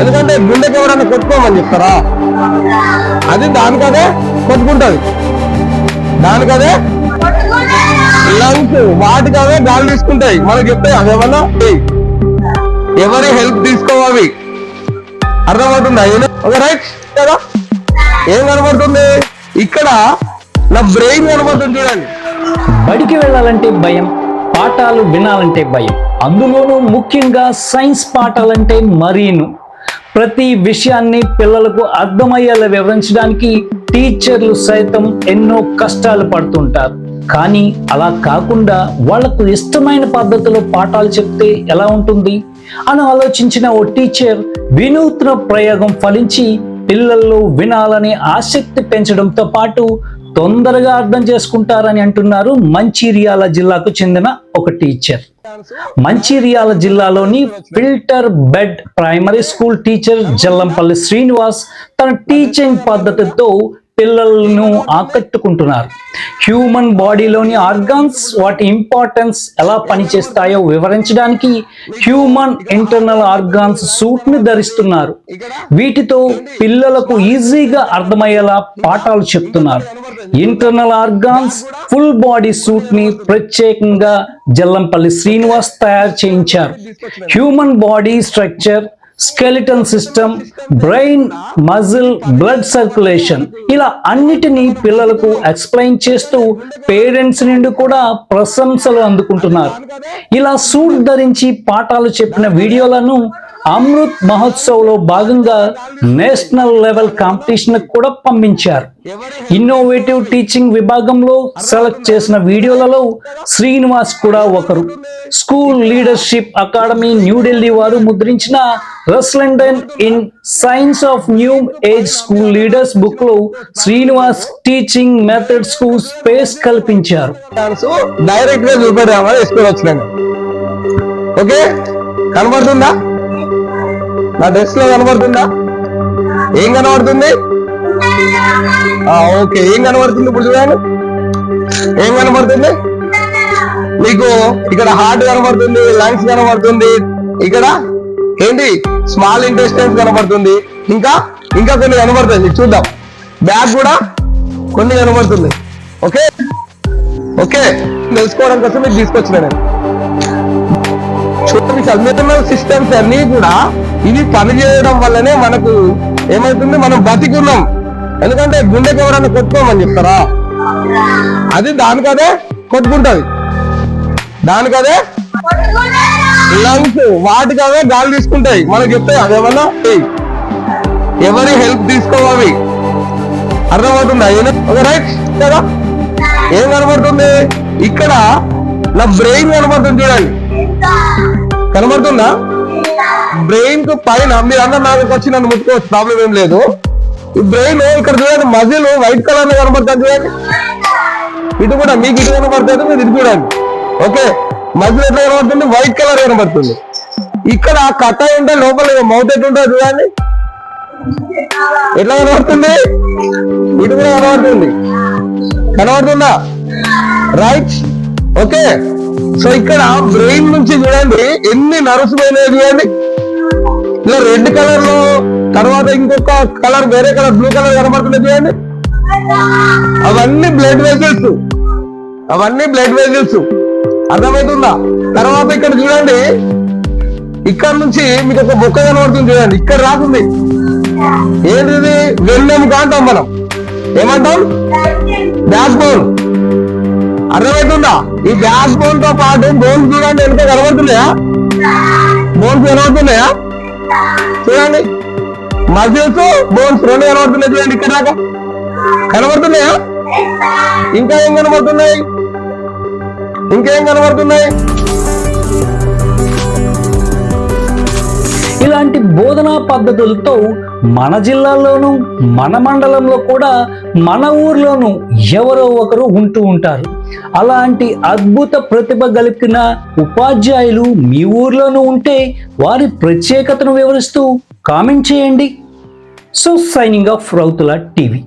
ఎందుకంటే గుండెకి ఎవరైనా కొట్టుకోమని చెప్తారా? అది దానికదే కొట్టుకుంటది. దానికదే లంగ్స్ వాటికి అవే గాలి తీసుకుంటాయి. మనకు చెప్తే అవేమన్నా ఏయ్, ఎవరి హెల్ప్ తీసుకోవాలి? అర్థమవుతుందా? ఏం- ఒక రైట్. కదా? ఏం కనబడుతుంది? ఇక్కడ నా బ్రెయిన్ కనబడుతుంది చూడండి. బడికి వెళ్ళాలంటే భయం పాఠాలు వినాలంటే భయం. అందులోనూ ముఖ్యంగా సైన్స్ పాఠాలంటే మరీను. ప్రతి విషయాన్ని పిల్లలకు అర్థమయ్యేలా వివరించడానికి టీచర్లు సైతం ఎన్నో కష్టాలు పడుతుంటారు. కానీ అలా కాకుండా వాళ్ళకు ఇష్టమైన పద్ధతిలో పాఠాలు చెప్తే ఎలా ఉంటుంది? అని ఆలోచించిన ఓ టీచర్ వినూత్న ప్రయోగం ఫలించి పిల్లల్లో వినాలనే ఆసక్తి పెంచడంతో పాటు తొందరగా అర్థం చేసుకుంటారని అంటున్నారు మంచిర్యాల జిల్లాకు చెందిన ఒక టీచర్. మంచిర్యాల జిల్లాలోని filter bed primary school teacher Jallampalli Srinivas తన టీచింగ్ పద్ధతితో పిల్లలను ఆకట్టుకుంటున్నారు. హ్యూమన్ బాడీలోని ఆర్గాన్స్ వాటి ఇంపార్టెన్స్ ఎలా పనిచేస్తాయో వివరించడానికి హ్యూమన్ ఇంటర్నల్ ఆర్గాన్స్ సూట్ని ధరిస్తున్నారు. వీటితో పిల్లలకు ఈజీగా అర్థమయ్యేలా పాఠాలు చెప్తున్నారు. ఇంటర్నల్ ఆర్గాన్స్ ఫుల్ బాడీ సూట్ని ప్రత్యేకంగా జల్లంపల్లి శ్రీనివాస్ తయారు చేయించారు. Human body structure skeleton system brain muscle blood circulation ఇలా అన్నిటినీ పిల్లలకు ఎక్స్ప్లెయిన్ చేస్తూ పేరెంట్స్ నుండి కూడా ప్రశంసలు అందుకుంటున్నారు. ఇలా సూట్ ధరించి పాఠాలు చెప్పిన వీడియోలను అమృత్ మహోత్సవ్లో భాగంగా నేషనల్ లెవెల్ కాంపిటీషన్ కూడా పంపించారు. ఇన్నోవేటివ్ టీచింగ్ విభాగంలో సెలెక్ట్ చేసిన వీడియోలలో శ్రీనివాస్ కూడా ఒకరు. స్కూల్ లీడర్షిప్ అకాడమీ న్యూఢిల్లీ వారు ముద్రించిన resplendent in science of new age school leaders బుక్లో శ్రీనివాస్ టీచింగ్ మెథడ్స్కు స్పేస్ కల్పించారు. డైరెక్ట్గా చూపెడదామని వచ్చినాను. ఓకే కనబడుతుందా? నా డ్రెస్లో కనబడుతుందా? ఏం కనబడుతుంది? ఓకే. ఏం కనబడుతుంది ఇప్పుడు చూడండి. ఏం కనబడుతుంది? మీకు ఇక్కడ హార్ట్ కనబడుతుంది లంగ్స్ కనబడుతుంది. ఇక్కడ ఏంటి? స్మాల్ ఇంటెస్టైన్స్ కనబడుతుంది. ఇంకా ఇంకా కొన్ని కనబడుతుంది. చూద్దాం. బ్యాగ్ కూడా కొన్ని కనబడుతుంది. ఓకే? ఓకే. తెలుసుకోవడం కోసం మీకు తీసుకొచ్చిన నేను. చూడండి సబ్మిటనల్ సిస్టమ్స్ అన్ని కూడా ఇది పనిచేయడం వల్లనే మనకు ఏమవుతుంది మనం బతికున్నాం. ఎందుకంటే గుండెకి ఎవరన్నా కొట్టుకోమని చెప్తారా? అది దానికదే కొట్టుకుంటది. దానికదే లంగ్స్ వాటికి గాలి తీసుకుంటాయి. మనకి చెప్తాయి అదేమన్నా ఏయ్, ఎవరి హెల్ప్ తీసుకోవాలి? అర్థమవుతుందా? ఏం- ఒక రైట్. కదా? ఏం కనబడుతుంది? ఇక్కడ నా బ్రెయిన్ కనబడుతుంది చూడండి. కనబడుతుందా? బ్రెయిన్కు పైన మీరు అందరు నా దగ్గర వచ్చి నన్ను ముట్టుకోవచ్చు ప్రాబ్లం ఏం లేదు. ఈ బ్రెయిన్ ఇక్కడ చూడండి మజిల్ వైట్ కలర్లో కనబడుతుంది చూడండి. ఇటు కూడా మీకు ఇటు కనబడుతుంది మీరు ఇది చూడండి. ఓకే? మజిల్ ఎట్లా కనబడుతుంది? వైట్ కలర్ కనబడుతుంది. ఇక్కడ కట్ ఉంటే లోపల మౌత్ ఎట్లుంటుంది చూడండి. ఎట్లా కనబడుతుంది? ఇటు కూడా కనబడుతుంది. కనబడుతుందా? రైట్? ఓకే? సో ఇక్కడ బ్రెయిన్ నుంచి చూడండి ఎన్ని నర్వ్స్ పోయినాయి చూడండి. ఇలా రెడ్ కలర్లో తర్వాత ఇంకొక కలర్ వేరే కలర్ బ్లూ కలర్ కనబడుతుంది చూడండి. అవన్నీ బ్లడ్ వెజల్స్ అవన్నీ బ్లడ్ వెజల్స్ అర్థమవుతుందా? తర్వాత ఇక్కడ చూడండి ఇక్కడ నుంచి మీకు ఒక బొక్క కనబడుతుంది చూడండి. ఇక్కడ రాకుంది ఏంటిది? వెళ్ళాము కాంటాం మనం. ఏమంటాం? బ్యాక్ బోన్ అర్థమవుతుందా? ఈ బ్యాక్ బోన్తో పాటు బోన్స్ చూడండి వెనుక కనబడుతున్నాయా? బోన్స్ కనబడుతున్నాయా? చూడండి. మజిల్స్ బోన్స్ రెండు కనబడుతున్నాయి చూడండి ఇక్కడ దాకా. కనబడుతున్నాయా? ఇంకా ఏం కనబడుతున్నాయి? ఇంకేం కనబడుతున్నాయి? ఇలాంటి బోధనా పద్ధతులతో మన జిల్లాలోనూ మన మండలంలో కూడా మన ఊర్లోనూ ఎవరో ఒకరు ఉంటూ ఉంటారు. అలాంటి అద్భుత ప్రతిభ గలిపిన ఉపాధ్యాయులు మీ ఊర్లోనూ ఉంటే వారి ప్రత్యేకతను వివరిస్తూ కామెంట్ చేయండి. So signing off Rautula TV